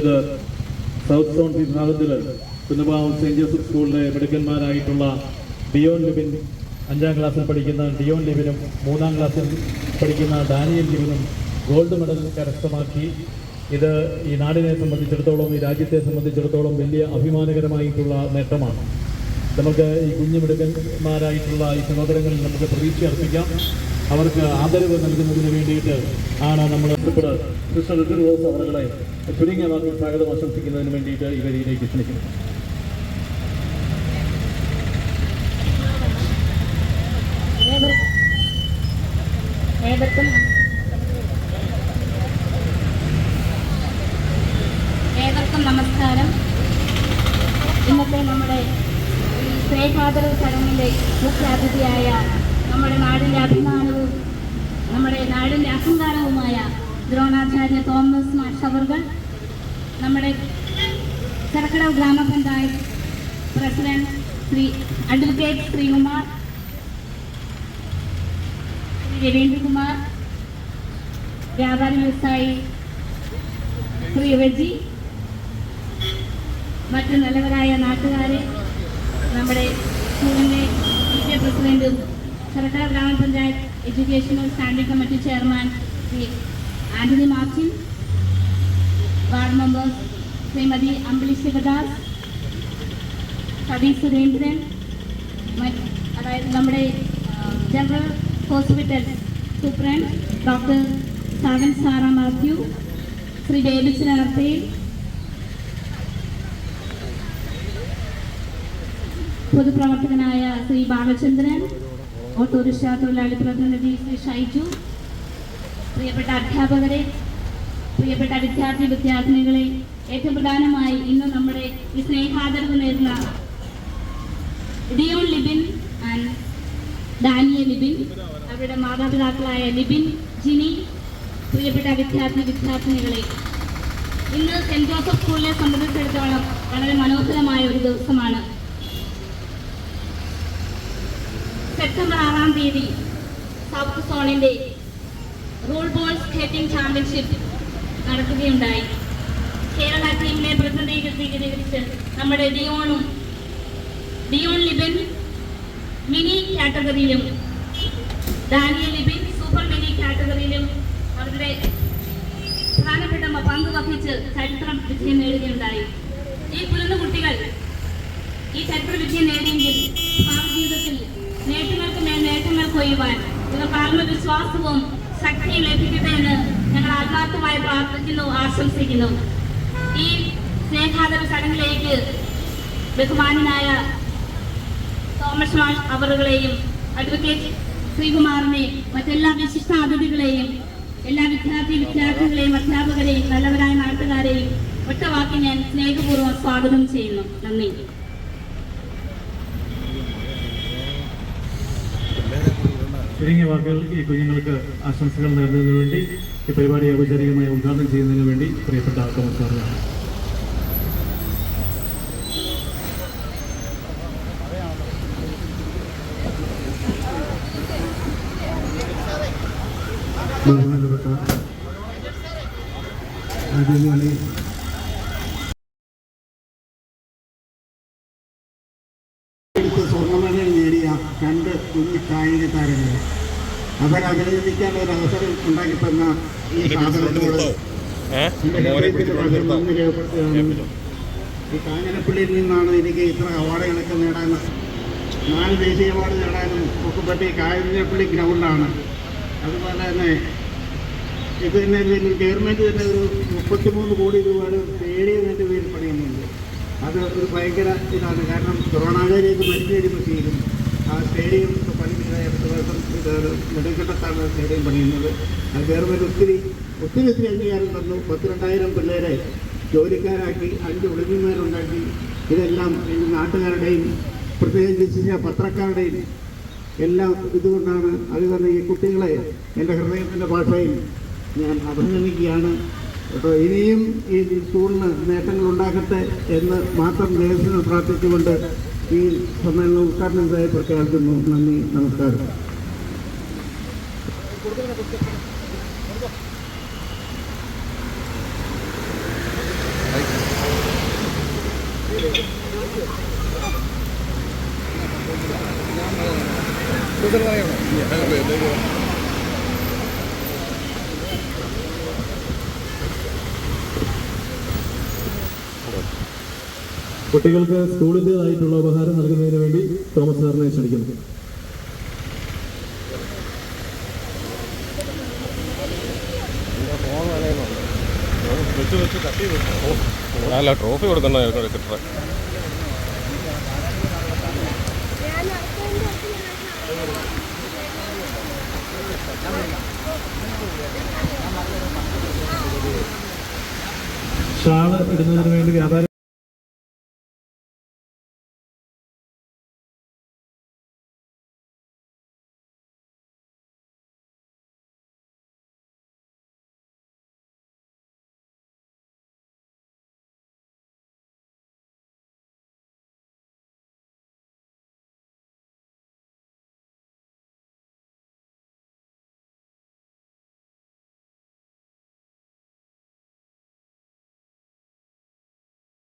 ഇത് south zone വിഭാഗത്തിൽ കുന്നപാവം saint Joseph സ്കൂളിലെ മിടുക്കന്മാരായിട്ടുള്ള ഡിയോൺ ലിബിൻ അഞ്ചാം ക്ലാസ്സിൽ പഠിക്കുന്ന ഡിയോൺ ലിബിനും മൂന്നാം ക്ലാസ്സിൽ പഠിക്കുന്ന ഡാനിയൽ ലിബിനും ഗോൾഡ് മെഡൽ കരസ്ഥമാക്കി. ഇത് ഈ നാടിനെ സംബന്ധിച്ചിടത്തോളം ഈ രാജ്യത്തെ സംബന്ധിച്ചിടത്തോളം വലിയ അഭിമാനകരമായിട്ടുള്ള നേട്ടമാണ്. നമുക്ക് ഈ കുഞ്ഞു മിടുക്കന്മാരായിട്ടുള്ള ഈ സഹോദരങ്ങളിൽ നമുക്ക് പ്രതീക്ഷ അർപ്പിക്കാം. അവർക്ക് ആദരവ് നൽകുന്നതിന് വേണ്ടിയിട്ട് ആണ് നമ്മൾ കൃഷ്ണ ഋതുരുദോസ് അവരുടെ ചുരുങ്ങിയ വാക്കിൽ സ്വാഗതം ആശംസിക്കുന്നതിന് വേണ്ടിയിട്ട് ഈ വരിയിലേക്ക് ക്ഷണിക്കുന്നു. ഏവർക്കും നമസ്കാരം ഇന്നത്തെ നമ്മുടെ ഈ സ്നേഹാദര ചടങ്ങിന്റെ മുഖ്യാതിഥിയായ നമ്മുടെ നാടിന്റെ അഭിമാനവും നമ്മുടെ നാടിന്റെ അഹങ്കാരവുമായ ദ്രോണാചാര്യ തോമസ് മാഷവർകൾ നമ്മുടെ ചെറുക്കടവ് ഗ്രാമപഞ്ചായത്ത് പ്രസിഡന്റ് ശ്രീ അഡ്വക്കേറ്റ് ശ്രീകുമാർ ശ്രീ രവീന്ദ്രകുമാർ വ്യാപാരി വ്യവസായി ശ്രീ റജി മറ്റു നല്ലവരായ നാട്ടുകാരെ നമ്മുടെ സ്കൂളിന്റെ കെ പ്രസിഡന്റും ചിറക്കര ഗ്രാമപഞ്ചായത്ത് educational standing committee chairman Shri Antony Martin ward members Shrimati Ambili Sivadas Satheesh Surendran അതായത് നമ്മുടെ general hospital superintendent doctor Savan Sara Mathew Shri Babychan അർത്തയിൽ പൊതുപ്രവർത്തകനായ ശ്രീ ബാലചന്ദ്രൻ ഓട്ടോറിക്ഷ തൊഴിലാളി പ്രതിനിധി ശ്രീ ഷൈജു പ്രിയപ്പെട്ട അധ്യാപകരെ പ്രിയപ്പെട്ട വിദ്യാർത്ഥി വിദ്യാർത്ഥിനികളെ ഏറ്റവും പ്രധാനമായി ഇന്ന് നമ്മുടെ ഈ സ്നേഹാദരവ് നേരുന്ന ലിബിൻ ആൻഡ് ഡാനിയ ലിബിൻ അവരുടെ മാതാപിതാക്കളായ ലിബിൻ ജിനി പ്രിയപ്പെട്ട വിദ്യാർത്ഥി വിദ്യാർത്ഥിനികളെ ഇന്ന് സെന്റ് ജോസഫ് സ്കൂളിനെ സംബന്ധിച്ചിടത്തോളം വളരെ മനോഹരമായ ഒരു ദിവസമാണ്. സെപ്റ്റംബർ ആറാം തീയതി സൗത്ത് സോണിന്റെ റൂൾ ബോൾ സ്കേറ്റിംഗ് ചാമ്പ്യൻഷിപ്പ് നടക്കുകയുണ്ടായി. കേരള ടീമിനെ പ്രതിനിധീകരിച്ച് നമ്മുടെ ഡിയോണും ഡിയോൺ ലിബിൻ മിനി കാറ്റഗറിയിലും ഡാനിയൽ ലിബിൻ സൂപ്പർ മിനി കാറ്റഗറിയിലും അവരുടെ പ്രധാനപ്പെട്ട പങ്ക് വഹിച്ച് ചരിത്രം വിജയം നേടുകയുണ്ടായി. ഈ കുരുന്ന കുട്ടികൾ ഈ ചരിത്ര വിജയം നേടിയെങ്കിൽ കൊയ്യുവാൻ ഇവർക്ക് ആത്മവിശ്വാസവും ശക്തിയും ലഭിക്കട്ടെ എന്ന് ഞങ്ങൾ ആത്മാർത്ഥമായി പ്രാർത്ഥിക്കുന്നു ആശംസിക്കുന്നു. ഈ സ്നേഹാദര ചടങ്ങിലേക്ക് ബഹുമാനായ തോമസ് അവറുകളെയും അഡ്വക്കേറ്റ് ശ്രീകുമാറിനെയും മറ്റെല്ലാ വിശിഷ്ട അതിഥികളെയും എല്ലാ വിദ്യാർത്ഥി വിദ്യാർത്ഥികളെയും അധ്യാപകരെയും നല്ലവരായ നാട്ടുകാരെയും ഒറ്റവാക്കി ഞാൻ സ്നേഹപൂർവം സ്വാഗതം ചെയ്യുന്നു. നന്ദി. ചുരുങ്ങിയ വാക്കുകൾ ഈ കുഞ്ഞുങ്ങൾക്ക് ആശംസകൾ നേടുന്നതിന് വേണ്ടി ഈ പരിപാടി ഔപചാരികമായി ഉദ്ഘാടനം ചെയ്യുന്നതിന് വേണ്ടി പ്രിയപ്പെട്ട തോമസ് ബഹുമാനപ്പെട്ട ആദ്യമായി അവരെ അഭിനന്ദിക്കാൻ ഒരു അവസരം ഉണ്ടാക്കി തന്ന ഈ സ്ഥാപനത്തോട് ഈ കാഞ്ഞിരപ്പള്ളിയിൽ നിന്നാണ് എനിക്ക് ഇത്ര അവാർഡുകളൊക്കെ നേടാൻ നാല് ദേശീയ അവാർഡ് നേടാനും ഒക്കെ കാഞ്ഞിരപ്പള്ളി ഗ്രൗണ്ടാണ്. അതുപോലെ തന്നെ ഇത് തന്നെ ഗവൺമെന്റ് തന്നെ ഒരു മുപ്പത്തിമൂന്ന് കോടി രൂപയുടെ എന്റെ പേരിൽ പണിയുന്നുണ്ട്. അത് ഒരു ഭയങ്കര ഇതാണ്. കാരണം കൊറോണാകാരിയൊക്കെ മരിച്ചു കഴിയുമ്പോഴത്തേക്കും ആ സ്റ്റേഡിയം ഒക്കെ പണിയുന്നത് അടുത്ത വർഷം ഇത് നെടുങ്കണ്ടത്താണ് സ്റ്റേഡിയം പണിയുന്നത്. അത് ഗവൺമെന്റ് ഒത്തിരി ഒത്തിരി ഒത്തിരി അംഗീകാരം തന്നു. പത്തിരണ്ടായിരം പിള്ളേരെ ജോലിക്കാരാക്കി അഞ്ച് ഒളിഞ്ഞുമാരുണ്ടാക്കി ഇതെല്ലാം എന്റെ നാട്ടുകാരുടെയും പ്രത്യേകിച്ച് പത്രക്കാരുടെയും എല്ലാം ഇതുകൊണ്ടാണ് അത് തന്നെ ഈ കുട്ടികളെ എന്റെ ഹൃദയത്തിന്റെ ഭാഷയിൽ ഞാൻ അഭിനന്ദിക്കുകയാണ്. കേട്ടോ ഇനിയും ഈ സ്കൂളിന് നേട്ടങ്ങൾ ഉണ്ടാകട്ടെ എന്ന് മാത്രം ദൈവത്തിന് പ്രാർത്ഥിച്ചുകൊണ്ട് ഈ സമ്മേളനം ഉദ്ഘാടനത്തിനായി പ്രഖ്യാപിക്കുന്നു നന്ദി നമസ്കാരം. കുട്ടികൾക്ക് സ്കൂളിന്റെതായിട്ടുള്ള ഉപഹാരം നൽകുന്നതിന് വേണ്ടി തോമസ് സാറിനെ ക്ഷണിക്കുന്നു. അല്ല ട്രോഫി കൊടുക്കുന്ന കിട്ടറ ഷാൾ ഇടുന്നതിന് വേണ്ടി വ്യാപാര